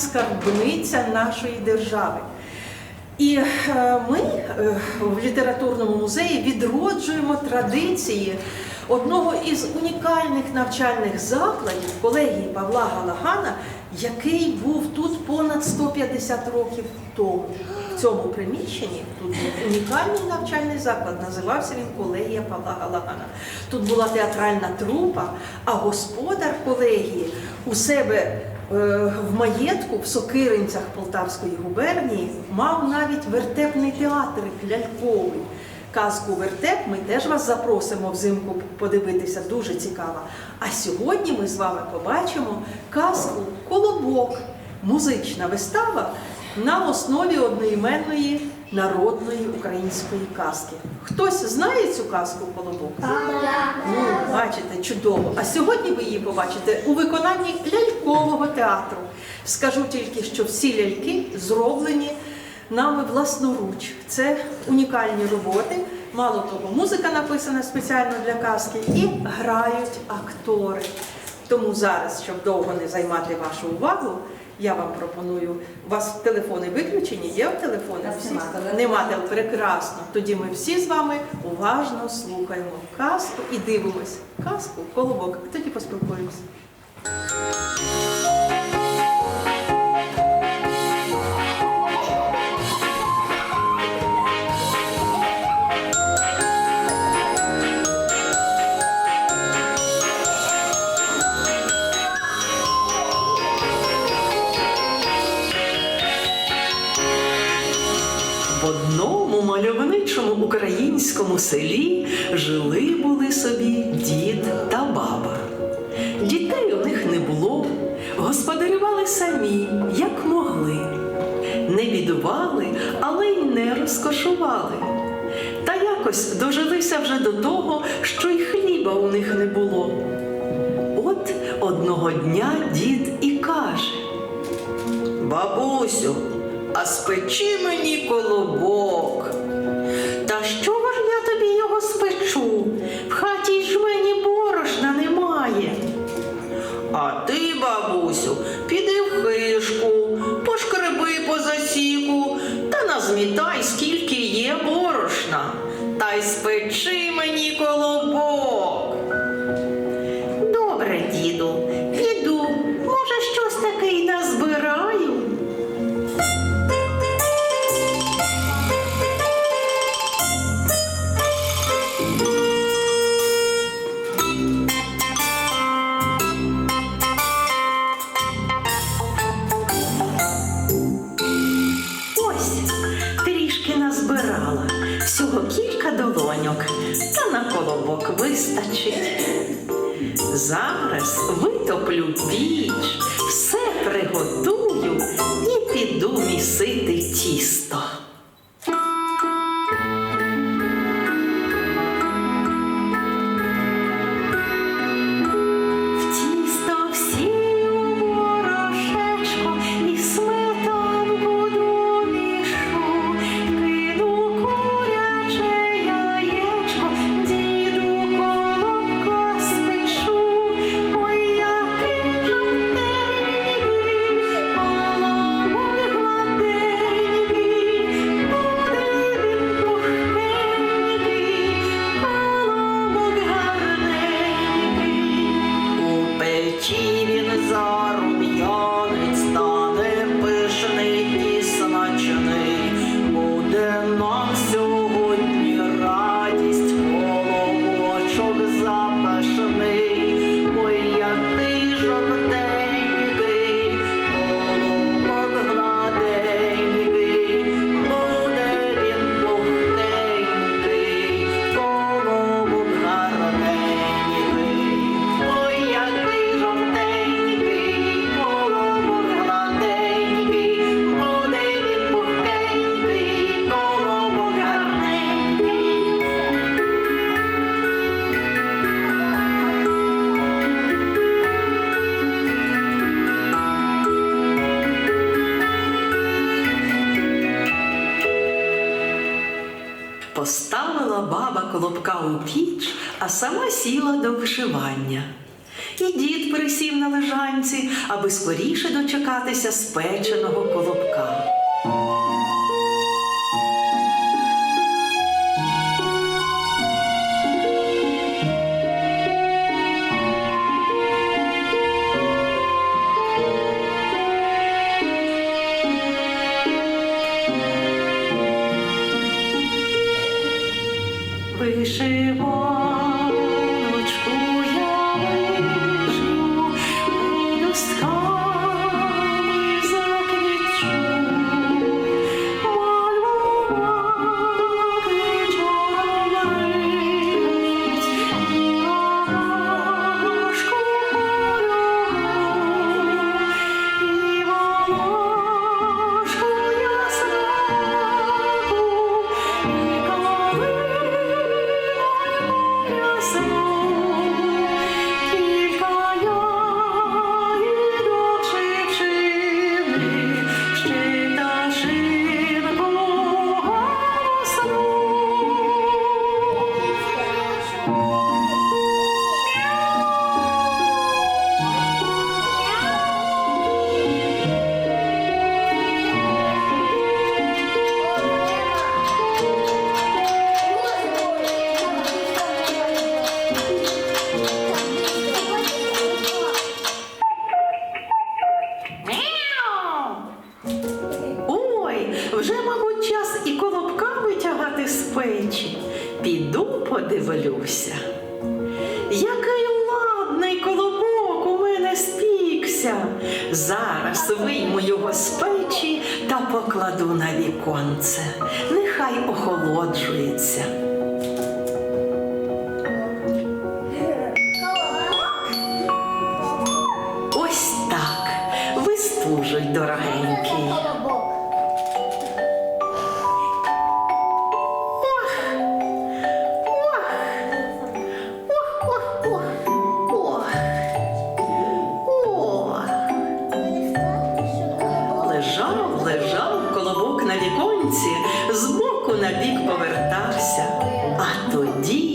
скарбниця нашої держави. І е, ми е, в літературному музеї відроджуємо традиції одного із унікальних навчальних закладів колегії Павла Галагана, який був тут понад 150 років тому. В цьому приміщенні тут був унікальний навчальний заклад. Називався він колегія Павла Галагана. Тут була театральна трупа, а господар колегії у себе в маєтку в Сокиринцях Полтавської губернії мав навіть вертепний театр ляльковий. Казку Вертеп ми теж вас запросимо взимку подивитися, дуже цікава. А сьогодні ми з вами побачимо казку Колобок, музична вистава на основі одноіменної народної української казки. Хтось знає цю казку Колобок? Ну, бачите, чудово. А сьогодні ви її побачите у виконанні лялькового театру. Скажу тільки, що всі ляльки зроблені нами власноруч. Це унікальні роботи. Мало того, музика написана спеціально для казки і грають актори. Тому зараз, щоб довго не займати вашу увагу, я вам пропоную. У вас телефони виключені? Є в телефони? Всі? нема. Прекрасно. Тоді ми всі з вами уважно слухаємо казку і дивимось казку колобок. Тоді поспілкуємося. Українському селі жили були собі дід та баба. Дітей у них не було, господарювали самі, як могли. Не бідували, але й не розкошували. Та якось дожилися вже до того, що й хліба у них не було. От одного дня дід і каже. Бабусю, а спечи мені колобок. Долоньок, та на колобок вистачить. Зараз витоплю піч, все приготую і піду місити тісто. У піч, а сама сіла до вишивання. і дід присів на лежанці, аби скоріше дочекатися спеченого колобка. Вже, мабуть, час і колобка витягати з печі. Піду подивлюся. Який ладний колобок у мене спікся. Зараз вийму його з печі та покладу на віконце. Нехай охолоджується. На боку на бік повертався, а тоді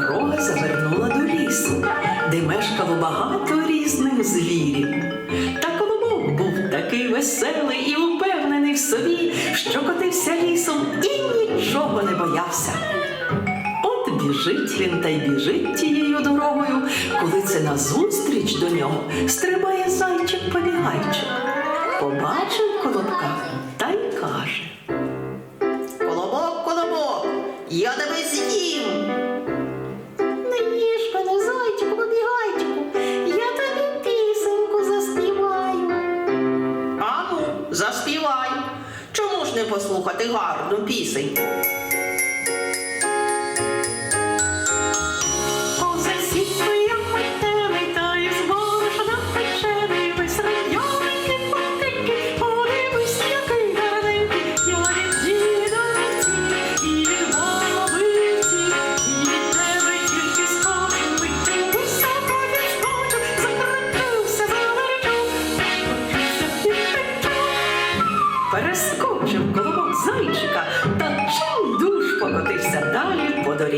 дорога завернула до лісу, де мешкало багато різних звірів. Та колобок був такий веселий і упевнений в собі, що котився лісом і нічого не боявся. От біжить він та й біжить тією дорогою, коли це назустріч до нього стрибає зайчик-побігайчик. Побачив колобка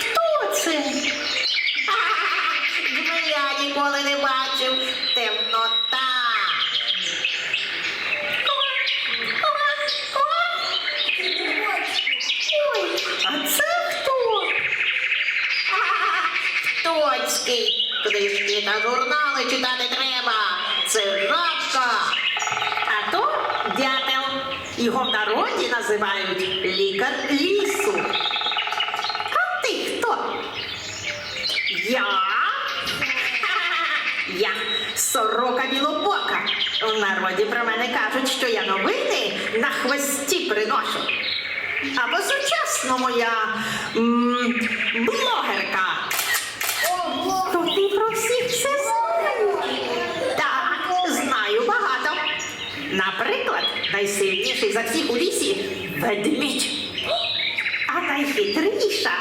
Хто це? Я ніколи не бачив. Темнота. Ой, а це хто? Тоцький. Книжки та журнали читати треба. Це жабка. А то дятел. Його в народі називають лікар лісу. А ти хто? Я? Я сорока білобока. У народі про мене кажуть, що я новини на хвості приношу. А по-сучасному я м, блогерка. То ти про всіх все знаєш? Так, знаю багато. Наприклад, найсильніший за всіх у лісі ведмідь. А найхитріша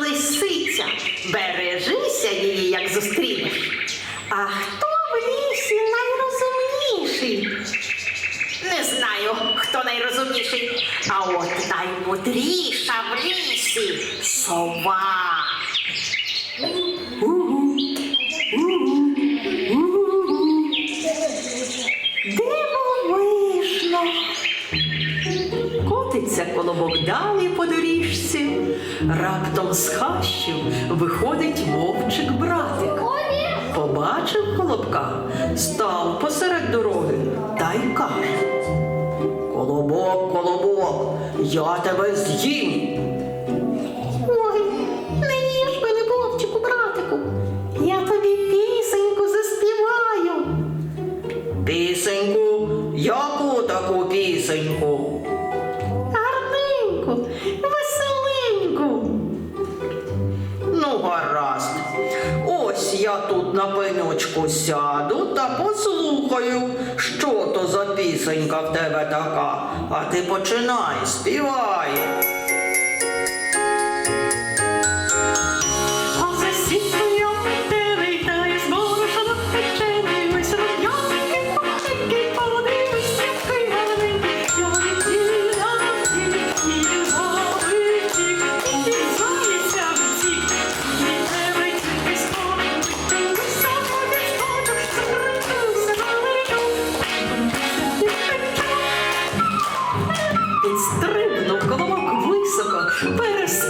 лисиця. Бережися її, як зустрінеш. А хто в лісі найрозумніший? Не знаю, хто найрозумніший. А от наймудріша в лісі сова. Далі по доріжці. Раптом з хащів виходить вовчик братик. Побачив колобка, став посеред дороги та й каже. Колобок, колобок, я тебе з'їм. Я тут на пеньочку сяду та послухаю, що то за пісенька в тебе така. А ти починай, співай.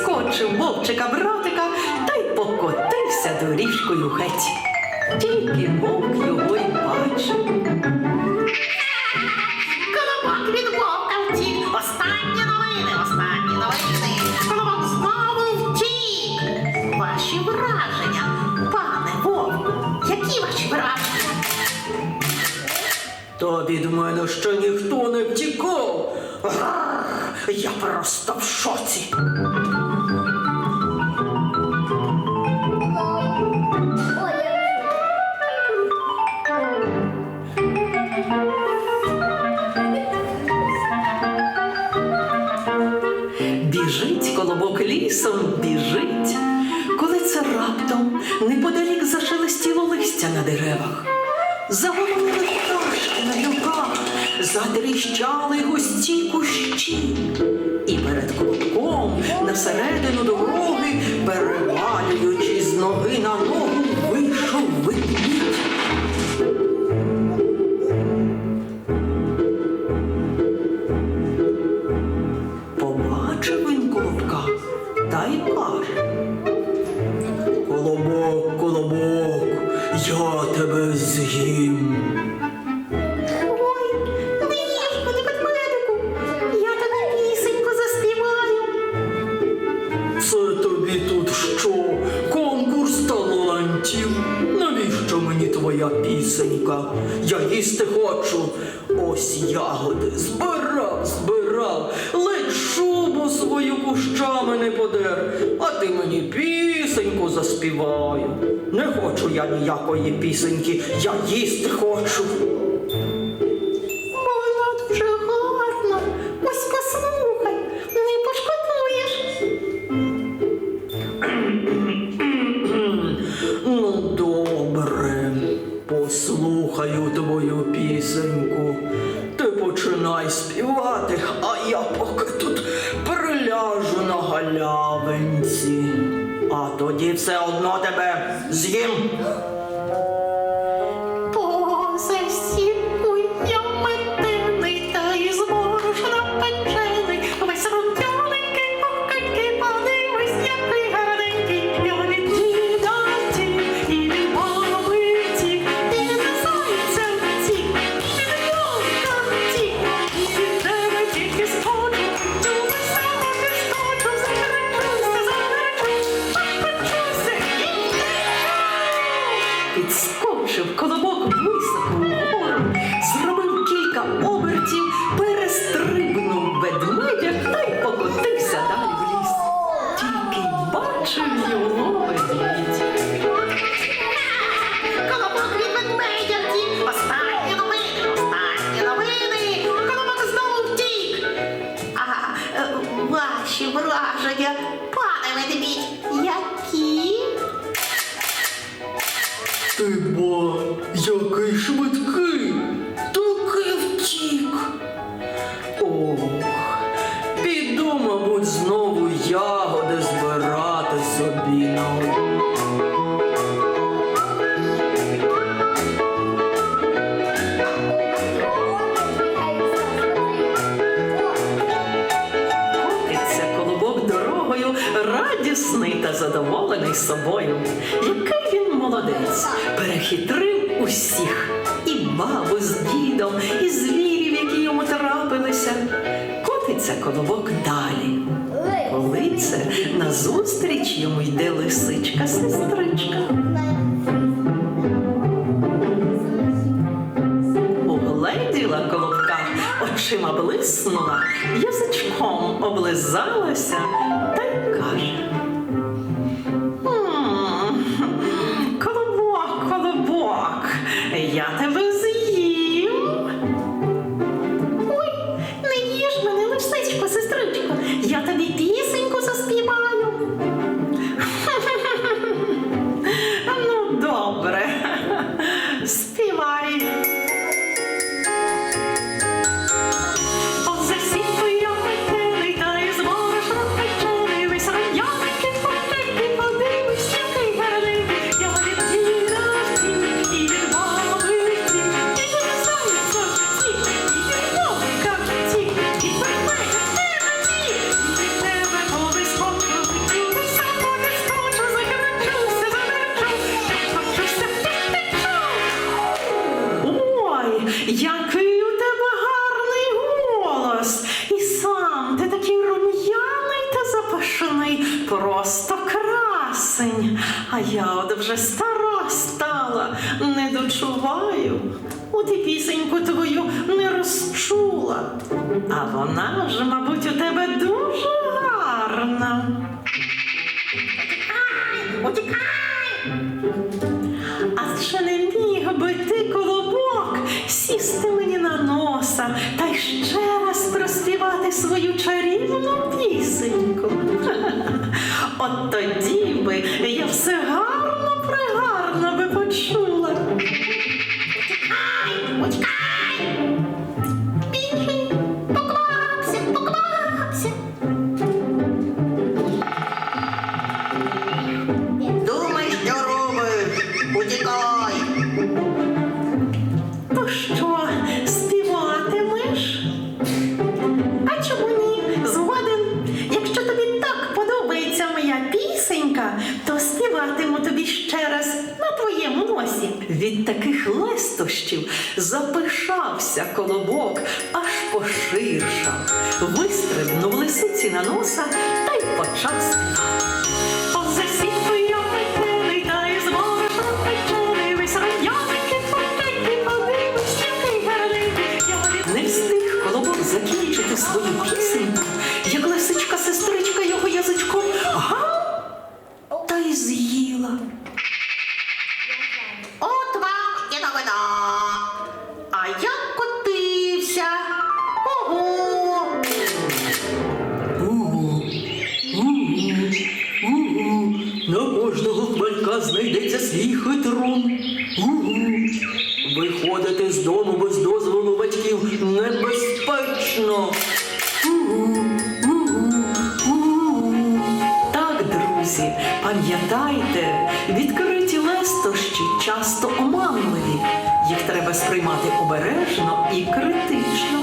Перескочив вовчика братика та й покотився доріжкою геть. Тільки вовк його й бачив. Колобок від вовка втік. Останні новини, останні новини. Колобок знову втік. Ваші враження, пане вовку, які ваші враження? Та від мене ще ніхто не втікав. Гррр, Я просто в шоці. Біжить колобок лісом, біжить, коли це раптом неподалік зашелестіло листя на деревах. Загомонили пташки на гілках, затріщали густі кущі. І перед колобком на середину дороги, перевалюючи з ноги на ногу, вийшов ведмідь. хочу я ніякої пісеньки, я їсти хочу. Вона дуже гарна. Ось послухай, не пошкодуєш. ну, добре, послухаю твою пісеньку. Ти починай співати, а я поки тут. тоді все одно тебе з'їм. It's Komşu Kulağı впевнений собою, який він молодець, перехитрив усіх і бабу з дідом, і звірів, які йому трапилися, котиться коловок далі. Коли це назустріч йому йде лисичка, сестричка. Угледіла колобка, очима блиснула, язичком облизалася. через на твоєму носі. Від таких лестощів запишався колобок, аж поширшав, вистрибнув лисиці на носа та й почав співати. На кожного хвалька знайдеться свій хитрун. Угу. Виходити з дому без дозволу батьків небезпечно. Угу. Угу. Так, друзі, пам'ятайте, відкриті лестощі часто оманливі. Їх треба сприймати обережно і критично.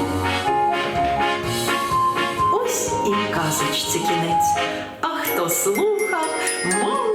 Ось і казочці кінець. А хто Oh.